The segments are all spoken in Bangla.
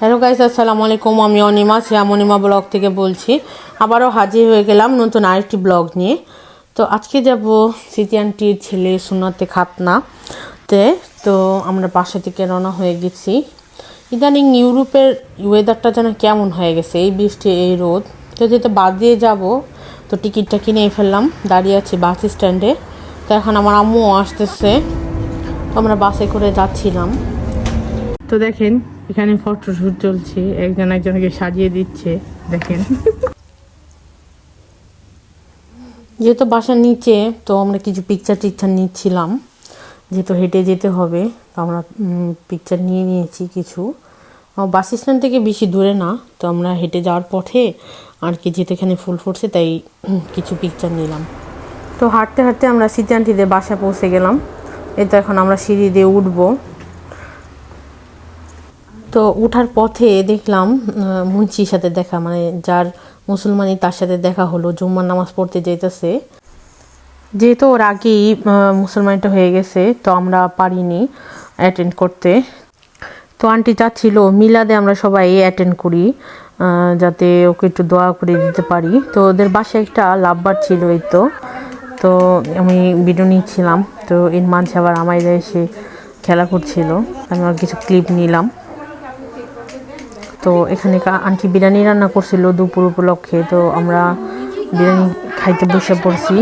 হ্যালো গাইস আসসালামু আলাইকুম আমি অনিমা শ্যাম অনিমা ব্লগ থেকে বলছি। আবারও হাজির হয়ে গেলাম নতুন আরেকটি ব্লগ নিয়ে। তো আজকে যাব স্মৃতি আন্টির ছেলে সুনাতে খাতনা তে। তো আমরা বাসা থেকে রওনা হয়ে গেছি। ইদানিং ইউরোপের ওয়েদারটা যেন কেমন হয়ে গেছে, এই বৃষ্টি, এই রোদ। তো যেতে বাদ দিয়ে যাব, তো টিকিটটা কিনে ফেললাম। দাঁড়িয়ে আছি বাস স্ট্যান্ডে। তো এখন আমার আম্মুও আসতেছে। তো আমরা বাসে করে যাচ্ছিলাম। তো দেখেন এখানে ফটোশুট চলছে, একজন একজনকে সাজিয়ে দিচ্ছে, দেখেন। যেহেতু বাসার নিচে, তো আমরা কিছু পিকচার টিকচার নিচ্ছিলাম। যেহেতু হেঁটে যেতে হবে, তো আমরা পিকচার নিয়ে নিয়েছি কিছু। বাস স্ট্যান্ড থেকে বেশি দূরে না, তো আমরা হেঁটে যাওয়ার পথে আর কি যেহেতু এখানে ফুল ফুটছে, তাই কিছু পিকচার নিলাম। তো হাঁটতে হাঁটতে আমরা সিটি আন্টিদের বাসা পৌঁছে গেলাম। এই তো এখন আমরা সিঁড়ি দিয়ে উঠবো। তো উঠার পথে দেখলাম মুন্সির সাথে দেখা মানে যার মুসলমানি তার সাথে দেখা হলো, জুম্মার নামাজ পড়তে যেতেছে যেহেতু ওর আগেই মুসলমানটা হয়ে গেছে, তো আমরা পারিনি অ্যাটেন্ড করতে। তো আন্টি চাচ্ছিল মিলাদে আমরা সবাই অ্যাটেন্ড করি যাতে ওকে একটু দোয়া করে দিতে পারি। তো ওদের বাসায় একটা লাভবার ছিল এই তো। তো আমি ভিডিও নিচ্ছিলাম, তো এর মাঝে আবার আমাইরা এসে খেলা করছিল, আমি আর কিছু ক্লিপ নিলাম। তো এখানে আন্টি বিরিয়ানি রান্না করছিল দুপুর উপলক্ষে, তো আমরা বিরিয়ানি খাইতে বসে পড়ছি।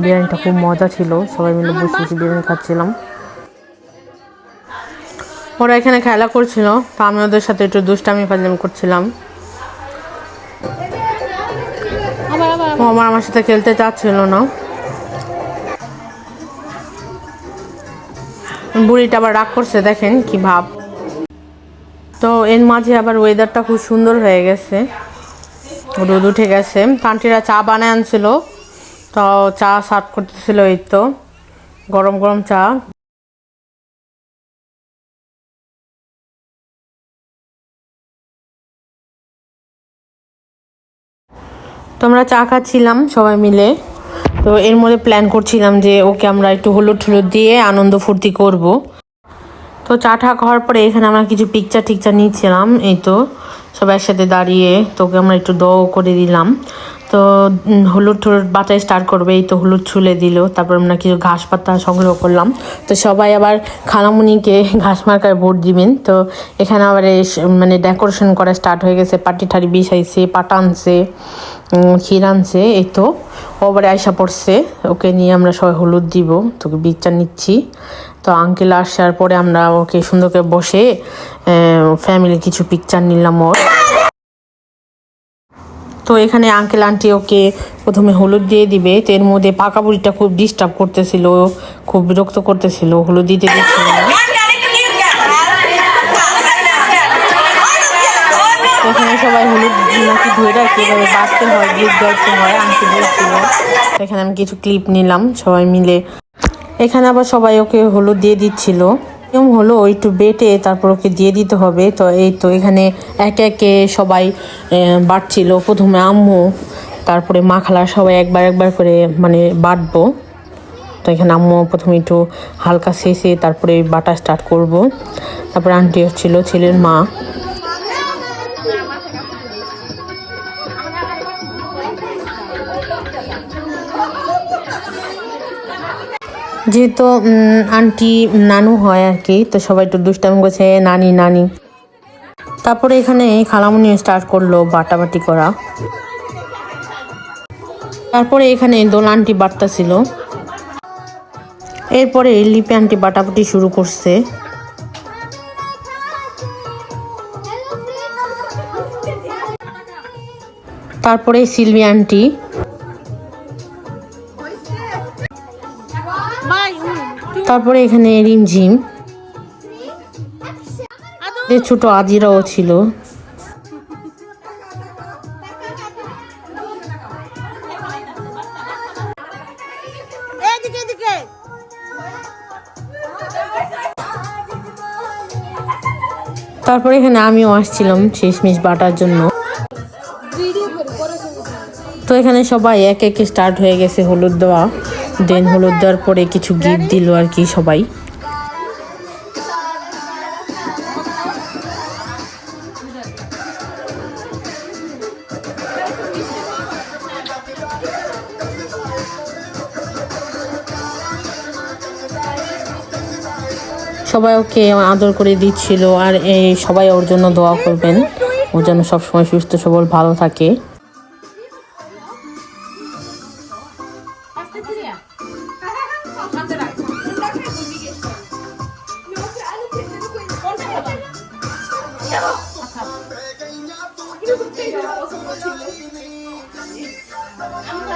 বিরিয়ানিটা খুব মজা ছিল, সবাই মিলে বসে বসে বিরিয়ানি খাচ্ছিলাম। ওরা এখানে খেলা করছিল, তো আমি ওদের সাথে একটু দুষ্টামি ফাজলামি করছিলাম। ও আমার আমার সাথে খেলতে চাচ্ছিল না। বুড়িটা আবার রাগ করছে, দেখেন কি ভাব। তো এর মাঝে আবার ওয়েদারটা খুব সুন্দর হয়ে গেছে। রোদ উঠে গেছে। পান্টিরা চা বানায় আনছিল। তো চা সার্ভ করতেছিল এই তো। গরম গরম চা। তো আমরা চা খাচ্ছিলাম সবাই মিলে। তো এর মধ্যে প্ল্যান করছিলাম যে ওকে আমরা একটু হলুদ ঠুলুদ দিয়ে আনন্দ ফুর্তি করব। তো চা টা খাওয়ার পরে এখানে আমরা কিছু পিকচার টিকচার নিয়েছিলাম এই তো। সবাই একসাথে দাঁড়িয়ে তোকে আমরা একটু দ করে দিলাম। তো হলুদ টলুদ বাটাই স্টার্ট করবে, এই তো হলুদ ছুলে দিল, তারপর আমরা কিছু ঘাস পাতা সংগ্রহ করলাম। তো সবাই আবার খালামুনিকে ঘাস মার্কায় ভোট দিবেন। তো এখানে আবার মানে ডেকোরেশন করা স্টার্ট হয়ে গেছে, পাটি ঠাড়ি বিছাইছে, পাটা আনছে। ক্ষীর এই তো। ও আবার আয়সা পড়ছে, ওকে নিয়ে আমরা সবাই হলুদ দিব, তোকে বিচার নিচ্ছি। তো আঙ্কেল আসার পরে আমরা ওকে সুন্দর করে বসে ফ্যামিলি কিছু পিকচার নিলাম ওর। তো এখানে আঙ্কেল আন্টি ওকে প্রথমে হলুদ দিয়ে দিবে, তো এর মধ্যে পাকা বুড়িটা খুব ডিস্টার্ব করতেছিল, খুব বিরক্ত করতেছিল, হলুদ দিতে দিচ্ছিল ধরে রাখি বাঁচতে হয় গিফট গাইতে হয় আন্টি বলছিল এখানে আমি কিছু ক্লিপ নিলাম, সবাই মিলে। এখানে আবার সবাই ওকে হলুদ দিয়ে দিচ্ছিল। নিয়ম হলো ওই একটু বেটে তারপর ওকে দিয়ে দিতে হবে। তো এই তো এখানে একে একে সবাই বাটছিল। প্রথমে আম্মু, তারপরে মা খালা সবাই একবার একবার করে মানে বাটবো। তো এখানে আম্মু প্রথমে একটু হালকা শেষে তারপরে বাটা স্টার্ট করব। তারপরে আন্টি হচ্ছিল, ছেলের মা। যেহেতু আন্টি নানু হয় আর কি তো সবাই একটু দুষ্টামি করছে, নানি নানি। তারপরে এখানে খালামুনি স্টার্ট করল বাটাবাটি করা। তারপরে এখানে দোল আন্টি বাটতা ছিল। এরপরে লিপি আন্টি বাটাবাটি শুরু করছে। তারপরে সিলভি আন্টি। তারপরে এখানে রিমঝিম ছোট আজিরাও ছিল। তারপরে এখানে আমিও আসছিলাম শেষমেশ বাটার জন্য। তো এখানে সবাই এক একে স্টার্ট হয়ে গেছে হলুদ দেওয়া। দেন হলুদ দেওয়ার পরে কিছু গিফট দিল আর কি সবাই। সবাই ওকে আদর করে দিচ্ছিল আর এই সবাই ওর জন্য দোয়া করবেন। ওর জন্য সবসময় সুস্থ সবল, ভালো থাকে।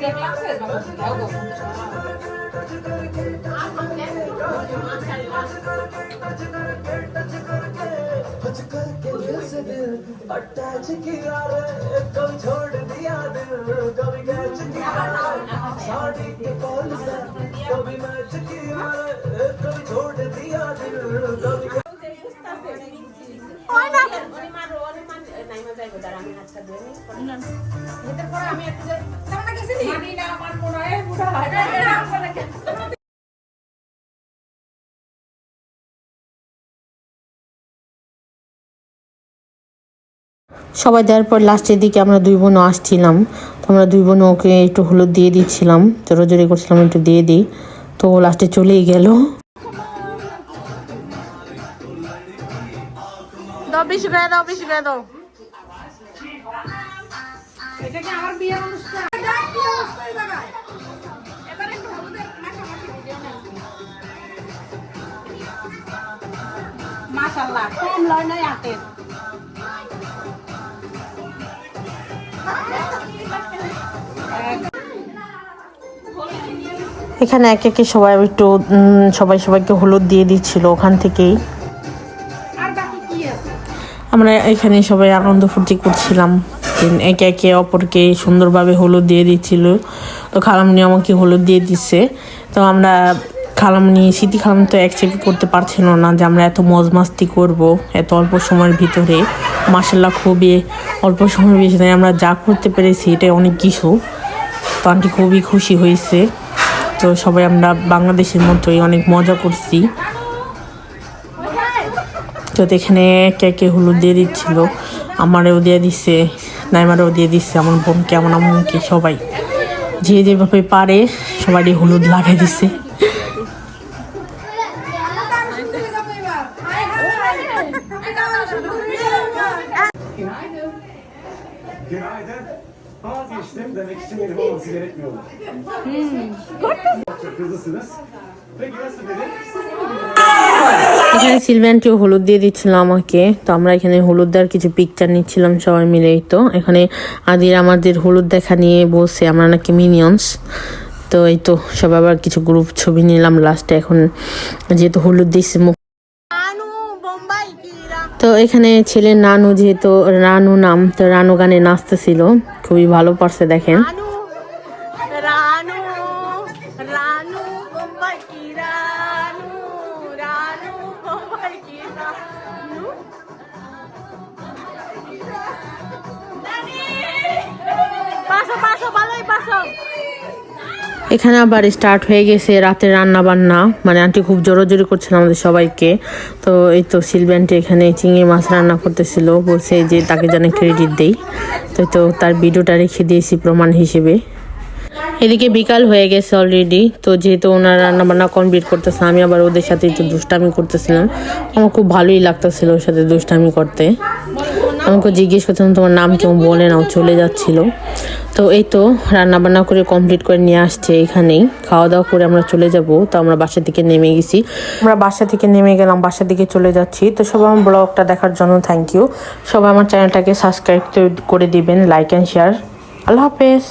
그냥 किया रे कभी छोड़ दिया दिल कभी कैच किया साड़ी के कॉल से कभी मैच किया সবাই দেওয়ার পর লাস্টের দিকে আমরা দুই বোনও আসছিলাম। তো আমরা দুই বোন ওকে একটু হলুদ দিয়ে দিচ্ছিলাম। জোরে করছিলাম একটু দিয়ে দিই। তো লাস্টে চলেই গেল। মাশাআল্লাহ কম লয় নাই হাতের এখানে এক একে সবাই একটু উম, সবাই সবাইকে হলুদ দিয়ে দিচ্ছিল ওখান থেকেই। আর বাকি কি আছে? আমরা এখানে সবাই আনন্দ ফুর্তি করছিলাম। দিন, একে একে অপরকে সুন্দরভাবে হলুদ দিয়ে দিচ্ছিল। তো খালামনি আমাকে হলুদ দিয়ে দিচ্ছে তো আমরা খালামনি স্মৃতি খালাম তো অ্যাকসেপ্ট করতে পারছিল না যে আমরা এত মজ মাস্তি করব এত অল্প সময়ের ভিতরে। মাসাল্লাহ খুবই অল্প সময়ের ভিতরে আমরা যা করতে পেরেছি এটা অনেক কিছু। তো আন্টি খুবই খুশি হয়েছে। তো সবাই আমরা বাংলাদেশের মতোই অনেক মজা করছি। তো এখানে একে একে হলুদ দিয়ে দিচ্ছিল। আমারও দিয়ে দিচ্ছে নাইমারও দিয়ে দিচ্ছে আমার বোনকে আমার আম্মুকে সবাই যে যেভাবে পারে সবারই হলুদ লাগাই দিচ্ছে Günaydın. Vazgeçtim demek için benim olması gerekmiyordu. Çok hızlısınız. Peki nasıl biri? এখানে সিলভ্যান্টিও হলুদ দিয়ে দিচ্ছিল আমাকে। তো আমরা এখানে হলুদ দেওয়ার কিছু পিকচার নিচ্ছিলাম সবাই মিলেই তো। এখানে আদির আমাদের হলুদ দেখা নিয়ে বসে, আমরা নাকি মিনিয়ন্স তো এই তো সবাই আবার কিছু গ্রুপ ছবি নিলাম লাস্টে এখন যেহেতু হলুদ দিচ্ছে মুখ তো এখানে ছেলের নানু যেহেতু, রানু নাম, তো রানু গানে নাচতেছিল। খুবই ভালো পারছে দেখেন। এখানে আবার স্টার্ট হয়ে গেছে রাতে রান্না বান্না মানে আন্টি খুব জোরাজোরি করছিল আমাদের সবাইকে। তো এই তো সিলভ্যান্টি এখানে চিংড়ি মাছ রান্না করতেছিল। বলছে যে তাকে যেন ক্রেডিট দেই। তো তো তার ভিডিওটা রেখে দিয়েছি প্রমাণ হিসেবে। এদিকে বিকাল হয়ে গেছে অলরেডি তো যেহেতু ওনার রান্না বান্না কমপ্লিট করতেছে, আমি আবার ওদের সাথে একটু দুষ্টামি করতেছিলাম। আমার খুব ভালোই লাগতেছিল ওর সাথে দুষ্টামি করতে। আমাকে জিজ্ঞেস করতাম তোমার নাম কেউ বলে নাও, চলে যাচ্ছিল। তো এই তো রান্না বান্না করে কমপ্লিট করে নিয়ে আসছে এখানেই। খাওয়া দাওয়া করে আমরা চলে যাব, তো আমরা বাসা থেকে নেমে গেছি। আমরা বাসা থেকে নেমে গেলাম বাসা দিকে চলে যাচ্ছি। তো সবাই আমার ব্লগটা দেখার জন্য থ্যাংক ইউ সবাই আমার চ্যানেলটাকে সাবস্ক্রাইব করে দিবেন লাইক অ্যান্ড শেয়ার আল্লাহ হাফেজ।